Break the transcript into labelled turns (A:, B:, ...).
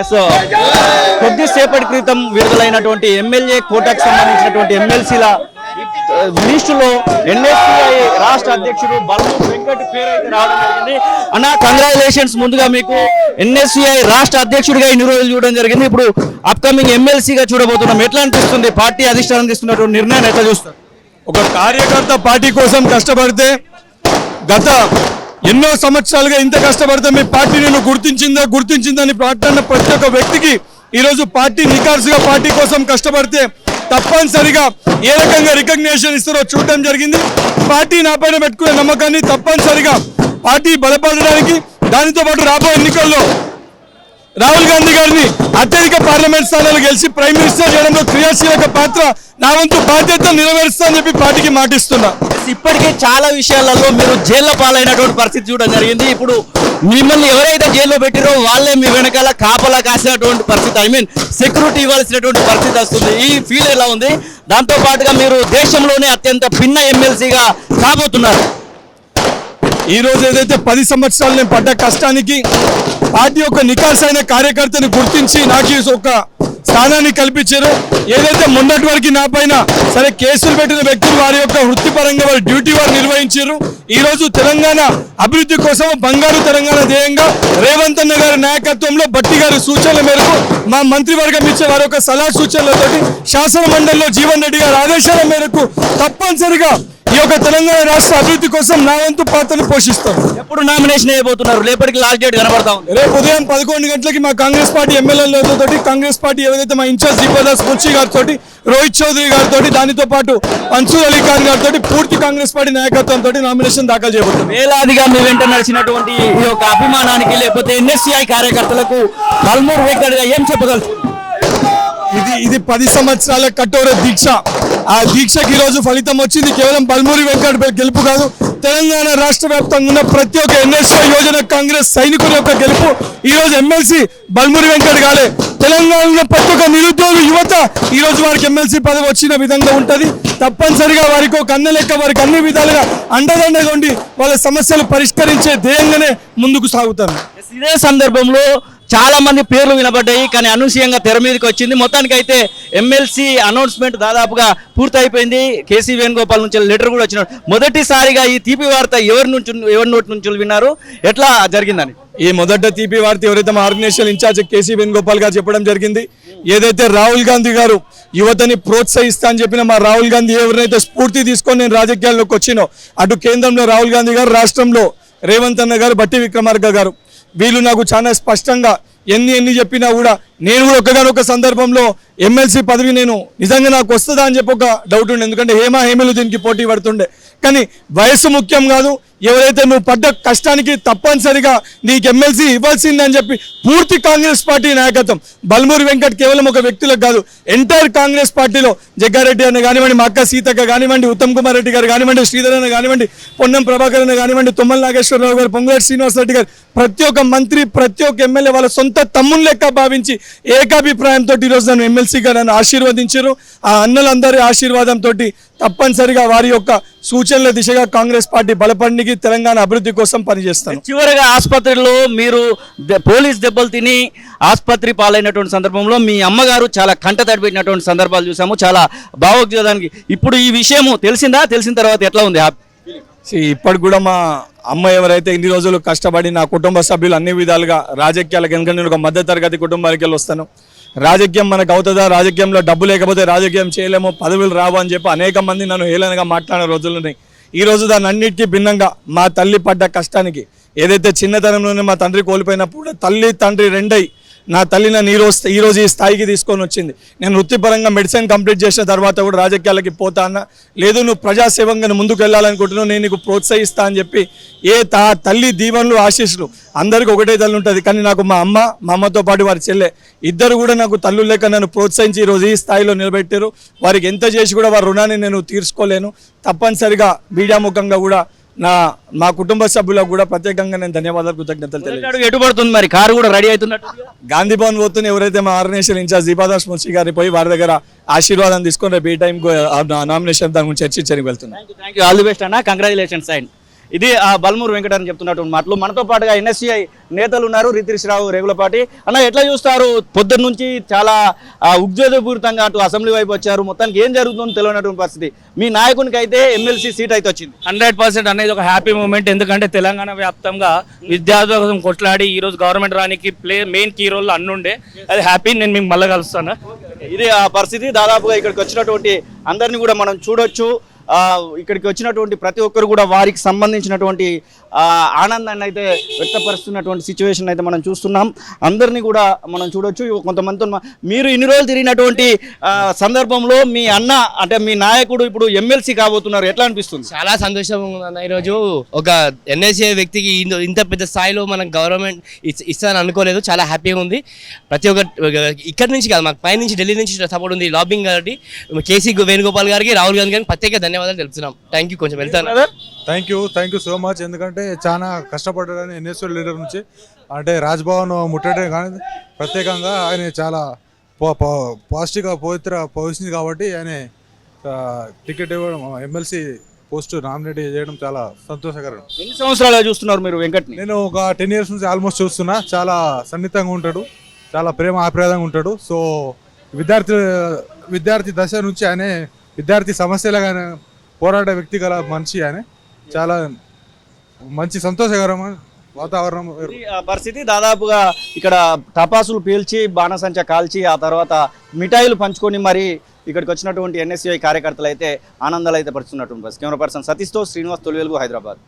A: Yes కొద్దిసేపటి క్రితం విడుదలైనటువంటి ఎమ్మెల్యే కోటాకు సంబంధించినటువంటి ఎమ్మెల్సీల లిస్టులో ఎన్ఎస్సిఐ రాష్ట్ర అధ్యక్షుడు బల్ము వెంకట్ పేరు అయితే రావడం జరిగింది. అన్న కంగ్రాచులేషన్స్ ముందుగా మీకు ఎన్ఎస్సిఐ రాష్ట్ర అధ్యక్షుడిగా ఇన్ని రోజులు చూడడం జరిగింది. ఇప్పుడు అప్కమింగ్ ఎమ్మెల్సీగా చూడబోతున్నాం. ఎట్లా అనిపిస్తుంది? పార్టీ అధిష్టానం తీసుకున్నటువంటి నిర్ణయాన్ని ఎట్లా చూస్తారు?
B: ఒక కార్యకర్త పార్టీ కోసం కష్టపడితే గత ఎన్నో సంవత్సరాలుగా ఇంత కష్టపడితే మీ పార్టీ నేను గుర్తించిందా? గుర్తించిందని మాట్లాడిన ప్రతి ఒక్క వ్యక్తికి ఈరోజు పార్టీ నికార్సుగా పార్టీ కోసం కష్టపడితే తప్పనిసరిగా ఏ రకంగా రికగ్నేషన్ ఇస్తారో చూడటం జరిగింది. పార్టీ నా పైన పెట్టుకునే నమ్మకాన్ని తప్పనిసరిగా పార్టీ బలపడడానికి దానితో పాటు రాబోయే ఎన్నికల్లో రాహుల్ గాంధీ గారిని అత్యధిక పార్లమెంట్ స్థానాలు గెలిచి ప్రైమ్ మినిస్టర్ చేయడంలో క్రియాశీలక పాత్ర నా వంతు బాధ్యత నెరవేరుస్తా అని చెప్పి పార్టీకి మాటిస్తున్నా.
A: ఇప్పటికే చాలా విషయాలలో మీరు జైల్లో పాలైనటువంటి పరిస్థితి చూడడం జరిగింది. ఇప్పుడు మిమ్మల్ని ఎవరైతే జైల్లో పెట్టిరో వాళ్ళే మీ వెనకాల కాపలా కాసినటువంటి పరిస్థితి. ఐ మీన్ సెక్యూరిటీ ఇవ్వాల్సినటువంటి పరిస్థితి వస్తుంది. ఈ ఫీల్ ఎలా ఉంది? దాంతో పాటుగా మీరు దేశంలోనే అత్యంత భిన్న ఎమ్మెల్సీగా కాబోతున్నారు.
B: ఈ రోజు ఏదైతే పది సంవత్సరాలు నేను పడ్డ కష్టానికి పార్టీ యొక్క నికాసైన కార్యకర్తని గుర్తించి నాకు ఒక స్థానాన్ని కల్పించారు. ఏదైతే మొన్నటి వరకు నా పైన సరే కేసులు పెట్టిన వ్యక్తులు వారి యొక్క వృత్తిపరంగా వారి డ్యూటీ వారు నిర్వహించారు. ఈ రోజు తెలంగాణ అభివృద్ధి కోసం బంగారు తెలంగాణ ధ్యేయంగా రేవంత్ అన్న గారి నాయకత్వంలో భట్టి గారి సూచనల మేరకు మా మంత్రివర్గం ఇచ్చే వారి యొక్క సలహా సూచనలతోటి శాసన మండలిలో జీవన్ రెడ్డి గారి ఆదేశాల మేరకు తప్పనిసరిగా ఈ యొక్క తెలంగాణ రాష్ట్ర అభివృద్ధి కోసం నా వంతు పాత్రను పోషిస్తాను.
A: ఎప్పుడు నామినేషన్ అయిపోతున్నారు లేపటికి లాస్ట్ డేట్ కనబడతా ఉంది.
B: రేపు ఉదయం పదకొండు గంటలకి మా కాంగ్రెస్ పార్టీ ఎమ్మెల్యేలతో కాంగ్రెస్ పార్టీ ఏదైతే మా ఇన్ఛార్జ్ దీపదాస్ మున్షి గారితో రోహిత్ చౌదరి గారితో దానితో పాటు మన్సూర్ అలీ ఖాన్ గారితో పూర్తి కాంగ్రెస్ పార్టీ నాయకత్వంతో నామినేషన్ దాఖలు చేయబోతుంది
A: వేలాదిగా మీ వెంట నడిచినటువంటి ఈ యొక్క అభిమానానికి లేకపోతే ఎన్ఎస్సిఐ కార్యకర్తలకు బల్మూర్ వెంకట్గా ఏం చెప్పగలరు
B: ఇది ఇది పది సంవత్సరాల కఠోర దీక్ష. ఆ దీక్షకి ఈ రోజు ఫలితం వచ్చింది కేవలం బల్మూరి వెంకట గెలుపు కాదు. తెలంగాణ రాష్ట్ర వ్యాప్తంగా ఉన్న ప్రతి ఒక్క ఎన్ఎస్ఐ యోజన కాంగ్రెస్ సైనికుల యొక్క గెలుపు ఈరోజు ఎమ్మెల్సీ బల్మూరి వెంకట గాలే. తెలంగాణలో ప్రతి ఒక్క నిరుద్యోగ యువత ఈరోజు వారికి ఎమ్మెల్సీ పదవి వచ్చిన విధంగా ఉంటుంది. తప్పనిసరిగా వారికి ఒక అన్న లెక్క వారికి అన్ని విధాలుగా అండదండగా ఉండి వాళ్ళ సమస్యలు పరిష్కరించే ధ్యేయంగానే ముందుకు సాగుతారు.
A: ఇదే సందర్భంలో చాలా మంది పేర్లు వినబడ్డాయి కానీ అనూహ్యంగా తెర మీదకి వచ్చింది. మొత్తానికైతే ఎమ్మెల్సీ అనౌన్స్మెంట్ దాదాపుగా పూర్తయిపోయింది. కేసీ వేణుగోపాల్ నుంచి లెటర్ కూడా వచ్చిన మొదటిసారిగా ఈ తీపి వార్త ఎవరి నుంచి ఎవరి నోటి నుంచి విన్నారు? ఎట్లా జరిగిందని?
B: ఈ మొదట తీపి వార్త ఎవరైతే మా ఆర్గనైజేషన్ ఇన్ఛార్జ్ కేసీ వేణుగోపాల్ గారు చెప్పడం జరిగింది. ఏదైతే రాహుల్ గాంధీ గారు యువతని ప్రోత్సహిస్తా అని చెప్పిన మా రాహుల్ గాంధీ ఎవరినైతే స్ఫూర్తి తీసుకొని నేను రాజకీయాల్లోకి వచ్చినో అటు కేంద్రంలో రాహుల్ గాంధీ గారు రాష్ట్రంలో రేవంత్ అన్న గారు బట్టి విక్రమార్క గారు. వీళ్ళు నాకు చాలా స్పష్టంగా ఎన్ని ఎన్ని చెప్పినా కూడా నేను కూడా ఒక సందర్భంలో ఎమ్మెల్సీ పదవి నేను నిజంగా నాకు వస్తుందా అని చెప్పి ఒక డౌట్ ఉండే. ఎందుకంటే హేమా హేమలు దీనికి పోటీ పడుతుండే. కానీ వయసు ముఖ్యం కాదు ఎవరైతే నువ్వు పడ్డ కష్టానికి తప్పనిసరిగా నీకు ఎమ్మెల్సీ ఇవ్వాల్సిందని చెప్పి పూర్తి కాంగ్రెస్ పార్టీ నాయకత్వం. బల్మూరి వెంకట్ కేవలం ఒక వ్యక్తులకు కాదు ఎంటైర్ కాంగ్రెస్ పార్టీలో జగ్గారెడ్డి అన్న కానివ్వండి మా అక్క సీతక్క కానివ్వండి ఉత్తమ్ కుమార్ రెడ్డి గారు కానివ్వండి శ్రీధర్ అన్న కానివ్వండి పొన్నం ప్రభాకర్ అన్న కానివ్వండి తుమ్మల నాగేశ్వరరావు గారు పొంగులేటి శ్రీనివాస్ రెడ్డి గారు ప్రతి ఒక్క మంత్రి ప్రతి ఒక్క ఎమ్మెల్యే వాళ్ళ సొంత తమ్ముని లెక్క భావించి ఏకాభిప్రాయంతో ఈరోజు నన్ను ఎమ్మెల్సీగా నన్ను ఆశీర్వదించారు. ఆ అన్నలందరి ఆశీర్వాదంతో తప్పనిసరిగా వారి యొక్క సూచనల దిశగా కాంగ్రెస్ పార్టీ బలపడికి తెలంగాణ అభివృద్ధి కోసం పనిచేస్తాను.
A: చివరిగా ఆసుపత్రిలో మీరు పోలీస్ దెబ్బలు తిని ఆసుపత్రి పాలైనటువంటి సందర్భంలో మీ అమ్మగారు చాలా కంట తడిపెట్టినటువంటి సందర్భాలు చూసాము. చాలా భావోద్వేదానికి ఇప్పుడు ఈ విషయము తెలిసిందా? తెలిసిన తర్వాత ఎట్లా ఉంది? హ్యాపీ
B: ఇప్పటికి కూడా మా అమ్మ ఎవరైతే ఇన్ని రోజులు కష్టపడి నా కుటుంబ సభ్యులు అన్ని విధాలుగా రాజకీయాలకు ఎందుకంటే నేను ఒక మధ్య తరగతి కుటుంబానికి వెళ్ళి వస్తాను. రాజకీయం మనకు అవుతుందా? రాజకీయంలో డబ్బు లేకపోతే రాజకీయం చేయలేము పదవులు రావు అని చెప్పి అనేక మంది నన్ను హేళనగా మాట్లాడిన రోజులు ఉన్నాయి. ఈ రోజు దాని అన్నిటికీ భిన్నంగా మా తల్లి పడ్డ కష్టానికి ఏదైతే చిన్నతనంలోనే మా తండ్రి కోల్పోయినప్పుడు తల్లి తండ్రి రెండై నా తల్లి నన్ను ఈ రోజు ఈ స్థాయికి తీసుకొని వచ్చింది. నేను వృత్తిపరంగా మెడిసిన్ కంప్లీట్ చేసిన తర్వాత కూడా రాజకీయాలకి పోతా అన్న. లేదు నువ్వు ప్రజాసేవంగా ముందుకు వెళ్ళాలనుకుంటున్నావు నేను నీకు ప్రోత్సహిస్తా అని చెప్పి ఏ తా తల్లి దీవెనలు ఆశీస్సులు అందరికీ ఒకటే తల్లి ఉంటుంది. కానీ నాకు మా అమ్మ మా అమ్మతో పాటు వారి చెల్లె ఇద్దరు కూడా నాకు తల్లు లేక నన్ను ప్రోత్సహించి ఈ రోజు ఈ స్థాయిలో నిలబెట్టారు వారికి ఎంత చేసి కూడా వారి రుణాన్ని నేను తీర్చుకోలేను. తప్పనిసరిగా మీడియా ముఖంగా కూడా నా మా కుటుంబ సభ్యులకు కూడా ప్రత్యేకంగా నేను ధన్యవాదాలు కృతజ్ఞతలు తెలియజేస్తాను
A: అడుగు ఎటు పడుతుంది మరి? కారు కూడా రెడీ అవుతున్నట్టు
B: గాంధీ భవన్ పోతున్న ఎవరైతే మా ఆర్గనైజేషన్ ఇన్ఛార్జ్ దీపాదాస్ మున్షి గారిని పోయి వారి దగ్గర ఆశీర్వాదం తీసుకొని రేపు ఈ టైం నామినేషన్ దాని గురించి చర్చించడానికి వెళ్తున్నాను.
A: ఆల్ ది బెస్ట్ అన్న. కంగ్రాచులేషన్స్ అండ్ ఇది ఆ బల్మూరు వెంకట అని చెప్తున్నటువంటి మాటలు. మనతో పాటుగా ఎన్ఎస్సిఐ నేతలు ఉన్నారు. రితీష్ రావు రేగులపాటి. అన్న ఎట్లా చూస్తారు? పొద్దున్న నుంచి చాలా ఉద్యోగపూరితంగా అటు అసెంబ్లీ వైపు వచ్చారు. మొత్తానికి ఏం జరుగుతుందో తెలియనటువంటి పరిస్థితి. మీ నాయకునికి అయితే ఎమ్మెల్సీ సీట్ అయితే వచ్చింది.
C: హండ్రెడ్ పర్సెంట్ అనేది ఒక హ్యాపీ మూమెంట్. ఎందుకంటే తెలంగాణ వ్యాప్తంగా విద్యార్థుల కోసం కొట్లాడి ఈ రోజు గవర్నమెంట్ రానికి ప్లే మెయిన్ కీ రోల్ అన్నుండే అది హ్యాపీ. నేను మీకు మళ్ళీ కలుస్తాను.
A: ఇది ఆ పరిస్థితి. దాదాపుగా ఇక్కడికి వచ్చినటువంటి అందరినీ కూడా మనం చూడొచ్చు. ఇక్కడికి వచ్చినటువంటి ప్రతి ఒక్కరు కూడా వారికి సంబంధించినటువంటి ఆనందాన్ని అయితే వ్యక్తపరుస్తున్నటువంటి సిచ్యువేషన్ అయితే మనం చూస్తున్నాం. అందరినీ కూడా మనం చూడొచ్చు. కొంతమందితో మీరు ఇన్ని రోజులు తిరిగినటువంటి సందర్భంలో మీ అన్న అంటే మీ నాయకుడు ఇప్పుడు ఎమ్మెల్సీ కాబోతున్నారు. ఎట్లా అనిపిస్తుంది?
D: చాలా సంతోషం ఉందన్న ఈరోజు. ఒక ఎన్ఎస్ఏ వ్యక్తికి ఇంత- ఇంత పెద్ద స్థాయిలో మనం గవర్నమెంట్ ఇస్తానని అనుకోలేదు. చాలా హ్యాపీగా ఉంది. ప్రతి ఒక్క ఇక్కడ నుంచి కాదు మాకు పైనుంచి ఢిల్లీ నుంచి సపోర్ట్ ఉంది లాబింగ్ కాబట్టి. కేసీ వేణుగోపాల్ గారికి రాహుల్ గాంధీ గారికి ప్రత్యేక ధన్యవాదాలు. తెలుపుతున్నాం. థ్యాంక్ యూ కొంచెం వెళ్తాను.
E: Thank you thank you so much ఎందుకంటే చాలా కష్టపడ్డాడని ఎన్ఎస్ఓ లీడర్ నుంచి అంటే రాజ్భవన్ ముట్టడే కానీ ప్రత్యేకంగా ఆయన చాలా పాజిటివ్గా పవిత్ర పోసింది కాబట్టి ఆయన టికెట్ ఇవ్వడం ఎమ్మెల్సీ పోస్ట్ నామినేట్ చేయడం చాలా సంతోషకరం.
A: ఎన్ని సంవత్సరాలుగా చూస్తున్నారు మీరు వెంకట్ని?
E: నేను ఒక టెన్ ఇయర్స్ నుంచి ఆల్మోస్ట్ చూస్తున్నా. చాలా సన్నిహితంగా ఉంటాడు. చాలా ప్రేమ ఆప్యాయంగా ఉంటాడు. సో విద్యార్థి విద్యార్థి దశ నుంచి ఆయన విద్యార్థి సమస్యలుగా కానీ పోరాడే వ్యక్తి గల మనిషి ఆయన. చాలా మంచి సంతోషకరమైన వాతావరణం
A: ఆ పరిస్థితి దాదాపుగా ఇక్కడ టపాసులు పీల్చి బాణసంచ కాల్చి ఆ తర్వాత మిఠాయిలు పంచుకొని మరి ఇక్కడికి వచ్చినటువంటి ఎన్ఎస్యుఐ కార్యకర్తలు అయితే ఆనందాలు అయితే పరుస్తున్నటువంటి పరిస్థితి. కెమెరా పర్సన్ సతీష్తో శ్రీనివాస్ తొలివెలుగు హైదరాబాద్.